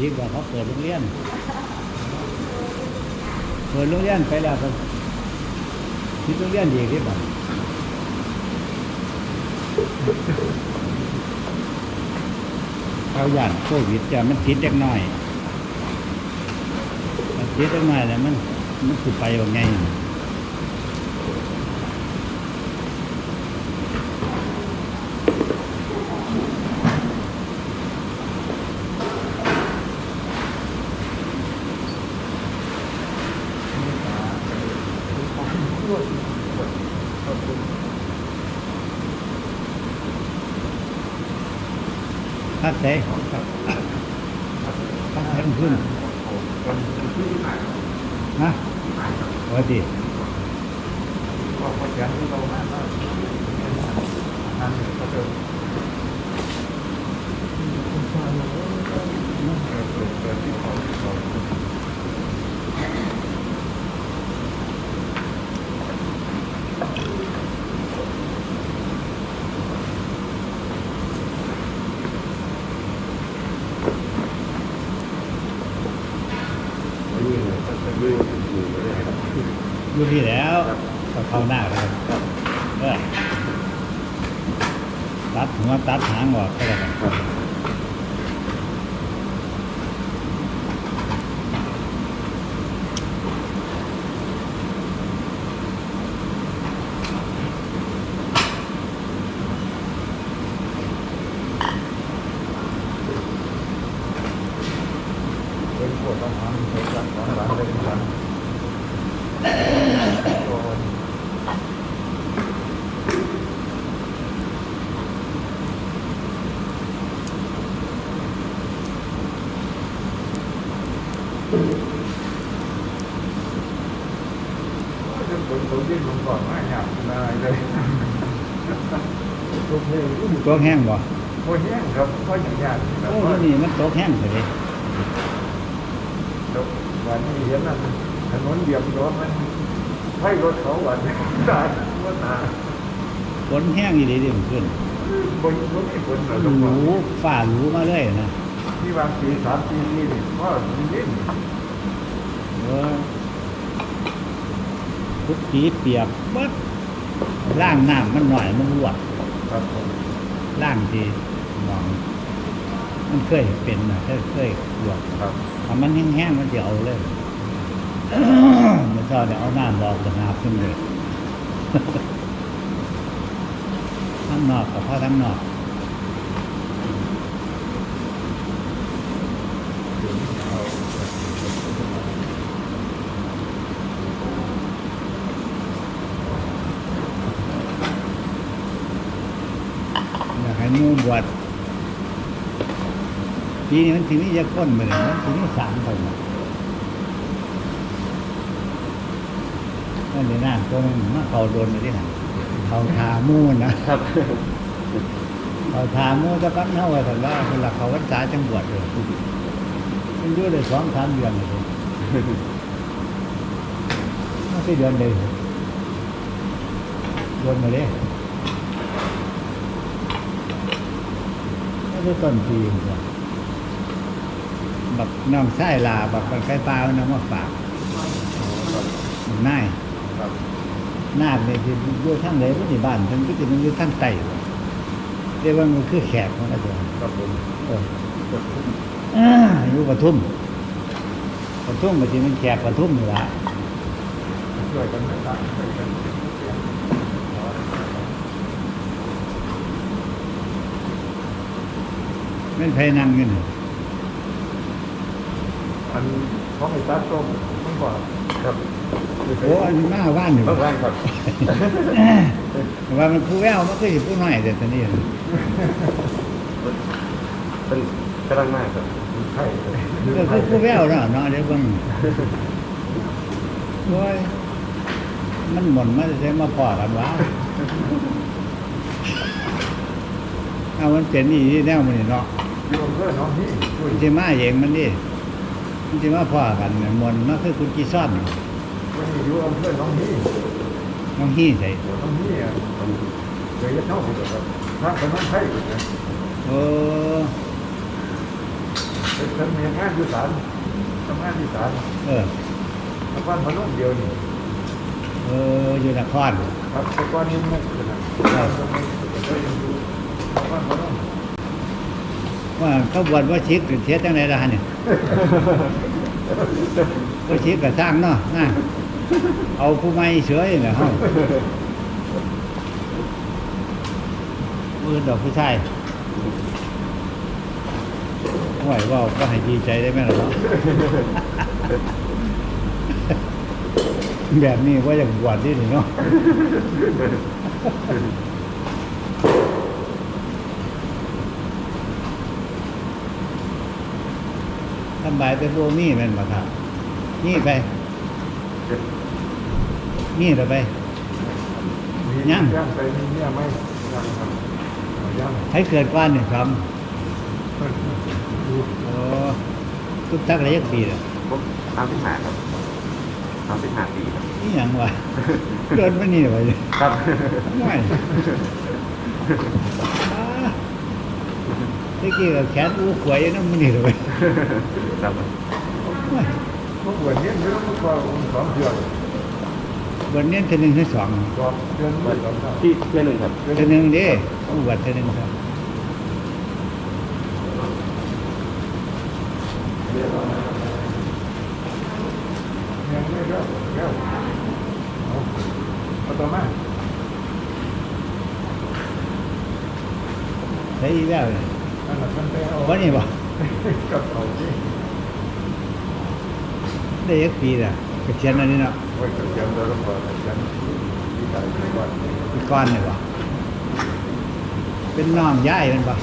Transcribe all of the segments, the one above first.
ก็จะพีกว่าเขาเปิดโรงเรียนเปิดโรงเรียนไปแล้วก็ที่โรงเรียนดีที่บ้านเอาอย่างโควิดจะมันติดเล็กน้อย มันติดเล็กน้อยแล้วมันมันคือไปว่าไง พักเสพักทั้งขึ้น ฮะวัสดีก็พอเขียนที่เรามากก็นั่นก็จะเปิดเปิดที่เขาเขา นี่ เลยก็จะยืดอยู่เลยครับอยู่ที่แล้วก็เข้าหน้าเลยเออตัดหัวตัดหางออกก็ได้ครับ เป็นปวดต้องทำเป็นรักของร้านเป็นวันตัวจนผมผมดิ้นผมก่อนว่าอยากนายเลยทุกเพลงตัวแห้งบ่โอ้ยแห้งครับก็อย่างยากแล้โอ้วก็ที่นี่มันตกแห้งเลย วันนี้เห็นนั่นถนนเดียบรถมันให้รถเขาวันนี้ตายว่าตาฝนแห้งอีหลีเดียวขึ้นบนรถไม่ฝนหรอกรู้ฝ่าหรูมาเลยนะที่บางปีสามปีนี่นี่ก็ดิ้นเออพุดปีเปียกบัดล่างน้ำมันหน่อยมันรวดครับผมล่างทีมอง มันเคยเป็นนะเคยเคยรวดครับถ้ามันแห้งๆมันจะเอาเลยมันชอบเดี๋ยวเอาน้ำบอกจะหาบขึ้นเลยทั้งนอกกับพ่อทั้งนอก อยากให้หมูบวช ปีนี้มันทีนี้จะก้นมาเลยมันทีนี้สามคนน่ะนั่นเลยนะตัวนึงมาเขาโดนไปที่ไหนเขาทาหมูนะครับเขาทาหมูจะปั้นเท่าไหร่แต่ว่าคนละเขาวัดษาจังบวชเลยมันอยู่ได้สองสามเดือนเลยไม่ใช่เดือนเดียวโดนมาเลยไม่ได้ต้นปีนจ้ะ บักน้องไส้ลาบักบักไก่ปลาเอาน้ำมาฝากครับบักนายครับนาคเนี่ยที่อยู่ทั้งไหนผู้ใหญ่บ้านทั้งก็จะมันอยู่ทั้งไต่เรียกว่ามันคือแขกของอาจารย์ครับผมเอออ่าอยู่ปทุมปทุมมันจะเป็นแขกปทุมอยู่ละช่วยกันไม่ต่างช่วยกันไม่นไผนั่งอยู่นี่ อั นเขาไม่ตัดต้มต้องบอกครับโอ้อันนี้มาว่านอยู่ต้องร่างครับว่ามันผู้แววมันก็อยู่ผู้น้อยแต่ตอนนี้เป็นกำลังมากครับใช่ก็คือผู้แววเนาะเนาะเดี๋ยวเบิ่งโอ้ยมันหม่นมาจะมาพอกันวะเอามันเป็นอีนี่แนวมันนี่เนาะโยมเพื่อนน้องนี่ช่วยมันจะมาเองมันดิ มันจะมาพอกันเนี่ยหม่นมาคือคุณกีซ่อนวันนี้อยู่อำเภอน้องนี่น้องฮี่ใส่น้องนี่อะเคยจะเข้าไปกับพระพนันไทยนะโอ้เป็นทำงานอยู่ศาลทำงานที่ศาลเออนครพนมเดียวนี่เอออยู่นครครับแต่ก่อนนี้มุกเลยนะก็ยังอยู่นครพนม ว่าเขาบวชว่าชิกหรือเทียจังไดล่ะเนี่ยว่าชิกก็สร้างเนาะนะเอาผู้ใหม่เฉยน่ะเฮามือดอกผู้ชายห่วยว่าก็ให้ดีใจได้ไหมล่ะแบบนี้ว่าอย่างบวชนี่เนาะ บายไปพวกนี้แมันบ่ครับนี่ไปนี่เหรอไปมียังย่างไปมีเนี่ยไหมยังครับยังให้เกิดก้อนหนึ่งครับดูโอ้ทุกทักระยะปีเลยผมตามที่หาครับตามที่หาปีครับนี่ยังวะเกิดมานี่เหรอไปเลยครับไม่ ตะกี้กับแขนอู้ขวยอยู่นั่นมันนี่เหรอไปครับไม่เมื่อวันนี้เรื่องมันก็สองเดือนวันนี้เทอหนึ่งเทอสองสองเดือนไม่สองเดือนที่เพื่อนหนึ่งครับเทอหนึ่งเด้อู้วัดเทอหนึ่งครับยังไม่เลิกเลิกเอาเอาต่อมาใช้อีแล้ว เลยอันนั้นมันไปเอาวันนี้บ่กับเขาที่ได้ยักปีละกระเทียนอันนี้เนาะไว้กับเสียงเดินก่อนเสียงที่ใจไปก่อนอีกก้อนเลยบ่เป็นน้องย่ายแมันบ่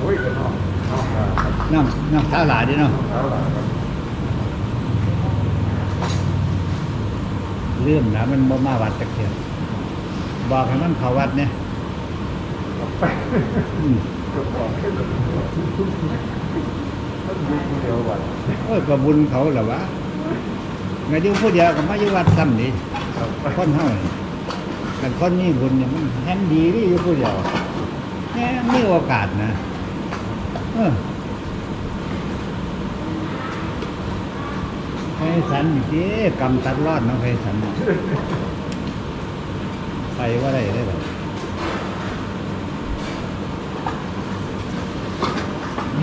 โอ้ยกันน้องน้องครับน้องน้องสาวหลานเดิเนาะเอาล่ะครับเรื่องนะมันบ่มาวัดจักเทียนบอกให้มันเข้าวัดเนี่ย เอาไปอืมก็บอกให้มันมันอยู่คนเดียววันโอ้ยก็บุญเขาแหละวะไงยู่ผู้เดียวก็มายู่วัดซ้ำนี่ครับคนเฮานี่กันคนมีบุญเนี่ยมันแฮงดีที่ยู่ผู้เดียวแหมมีโอกาสนะเออไพสันเด้กำตัดรอดเนาะไพสันไปว่าได้ได้แบบ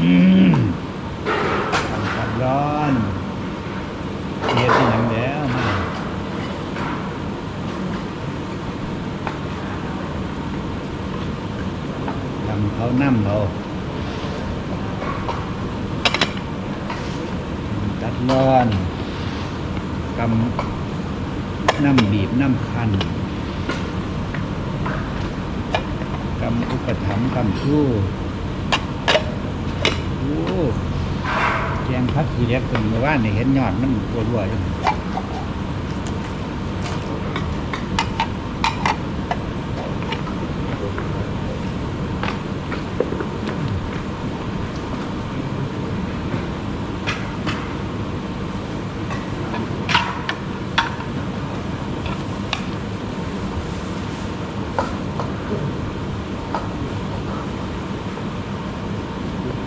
อืมกำตัดร้อนเฮ็ดที่หยังแล้วมาทำเขานั่มเราตัดร้อนกำน้ำบีบน้ำคันกำอุปถัมภ์กำชู้ แกงพักขี้เล็กตรงเมื่อวานนี่เห็นยอดมันรัวๆอยู่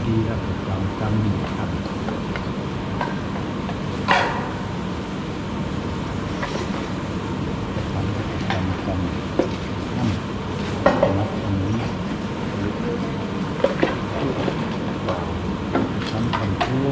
ดีครับกำกำครับกำกำกำน้ำนับตรงนี้ทำคำชั่ว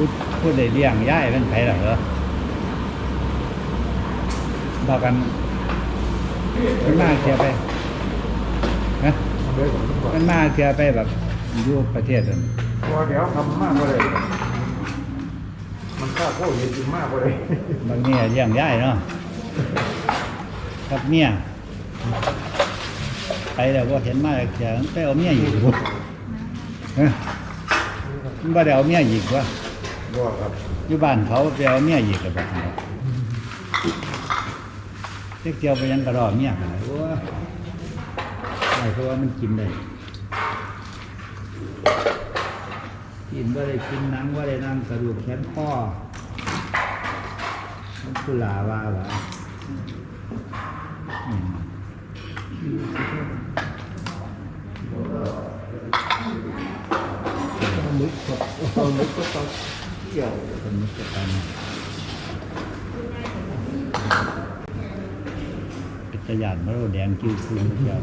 พูดพูดได้เลี้ยงย่ายเป็นไผเหรอเหรอบอกกันมันมาเทียไปนะมันเลยผมก่อนมันมาเทียไปแบบอยู่ประเทศนั้นพอเดี๋ยวทำมากกว่าเลยมันฆ่าโคตรเห็นจริงมากกว่าเลยบางเนี่ยเลี้ยงย่ายเนาะกับเมียไปแล้วก็เห็นมาเทียไปเอาเมียอีกบ่เอ้ยมันบ่ได้เอาเมียอีกวะ บ่ครับอยู่บ้านเขาไปเอาเมียอีกแล้วบอกเนาะเจ๊กเจียวไปยังกระรอเมียหายโอ้ยไม่เพราะว่ามันกินได้กินว่าได้กินหนังว่าได้นั่งกระดูกแขนข้อมันกุลาว่าว่าอื เกี่ยวคนนี้จะไปนะปิตยานมะโรแดงกิ้วคืนเดีย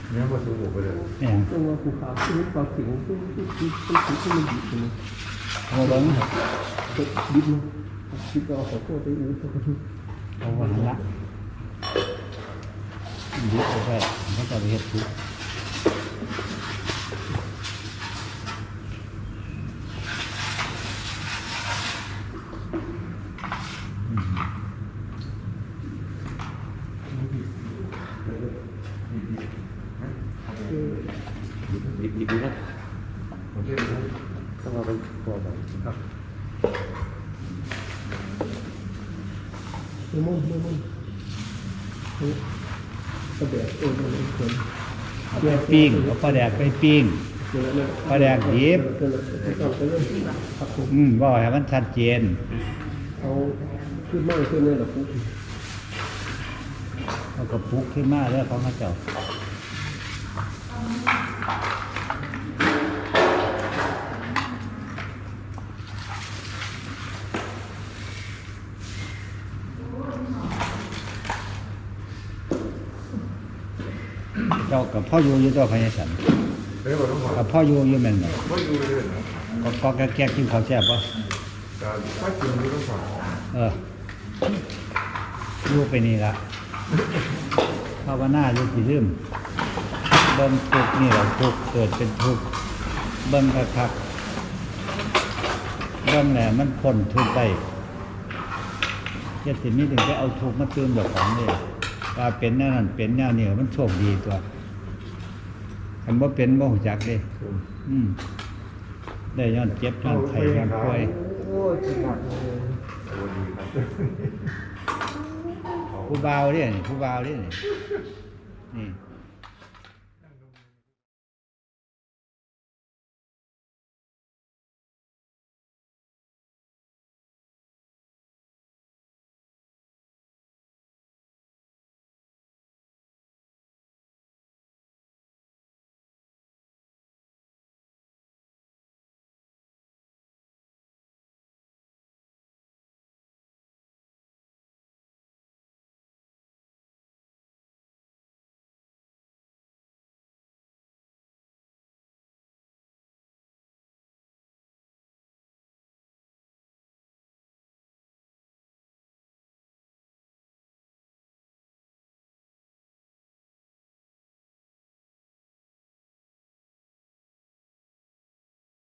เป็นเนี่ยมาสูบไปเลยแม่งตัวภูเขาที่นี่ความถึงที่ที่ที่ที่ที่มันดิบเลยเอาเบิ้งดิบดิบมันดิบเราขอโทษไปอู้ตัวทุกเอาวันละยึดเอาไปเขาจะไปเฮ็ดทุกดิ บดิบนะผมเชื่อนะต้องเอาไปตัวไปครับเลมอนเลมอนกระเบียดโอ้ยมันเป็นเอาไปปิ้งเอาปลาแดกไปปิ้งปลาแดกดิบเกิดต้องไปเรื่องครับผมอืมบอกให้มันชัดเจนเอาขึ้นไม่ขึ้นเลยหรอปุ๊บ เอากระปุกขึ้นมาแล้วเขามาเจ้าเจ้ากับพ่ออยู่อยู่ตัวพญาสันกับพ่ออยู่อยู่แม่นบ่ไม่ดูเลยนะก็ก็แก๊กกินข้าวแซ่บบ่การถ้ากินก็ต้องสั่งเอออยู่ไปนี่ละ ภาวนาอยู่ที่ลืมเบิ่งทุกนี่แหละทุกเกิดเป็นทุกเบิ่งคักเบิ่งแหละมันพ้นทุกได้เฮ็ดสิมีถึงจะเอาทุกมาเติมเจ้าของนี่ว่าเป็นแนวนั้นเป็นแนวนี้มันโชคดีตัวคันบ่เป็นบ่ฮู้จักเด้อืมได้ย้อนเจ็บย้อนไข้ย้อนป่วยโอ้ยขนายโอ้ดีครับ ผู้เบาเนี่ยนี่ผู้เบาเนี่ยนี่นี่